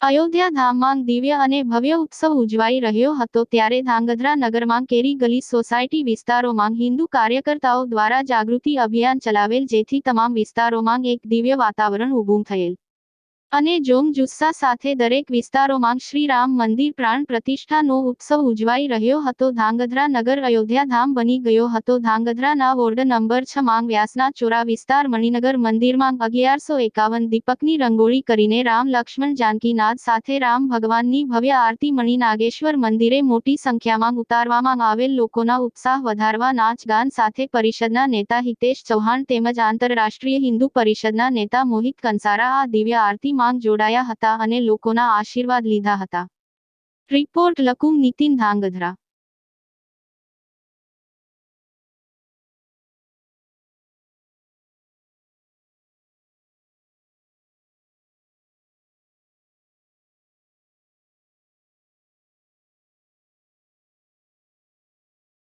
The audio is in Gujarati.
અયોધ્યા ધામમાં દિવ્ય અને ભવ્ય ઉત્સવ ઉજવાઈ રહ્યો હતો ત્યારે ધાંગધ્રા નગરમાં કેરી ગલી સોસાયટી વિસ્તારોમાં હિન્દુ કાર્યકર્તાઓ દ્વારા જાગૃતિ અભિયાન ચલાવેલ જેથી તમામ વિસ્તારોમાં એક દિવ્ય વાતાવરણ ઊભું થયેલ. અને જોમ સાથે દરેક વિસ્તારોમાં શ્રી રામ મંદિર પ્રાણ પ્રતિષ્ઠાનો ઉત્સવ ઉજવાઈ રહ્યો હતો. ધાંગધ્રા નગર અયોધ્યા ધામ બની ગયો હતો. ધાંગધ્રાના વોર્ડ નંબર છ માંગ વ્યાસના ચોરા વિસ્તાર મણિનગર મંદિરમાં અગિયારસો એકાવન દીપકની રંગોળી કરીને રામ લક્ષ્મણ જાનકીનાથ સાથે રામ ભગવાનની ભવ્ય આરતી મણિ નાગેશ્વર મંદિરે મોટી સંખ્યામાં ઉતારવામાં આવેલ લોકોના ઉત્સાહ વધારવા નાચ ગાન સાથે પરિષદના નેતા હિતેશ ચૌહાણ તેમજ આંતરરાષ્ટ્રીય હિન્દુ પરિષદના નેતા મોહિત કંસારા આ દિવ્ય આરતી માંગ જોડાયા હતા અને લોકોના આશીર્વાદ લીધા હતા. રિપોર્ટ લકુમ નીતિન ધાંગધ્રા.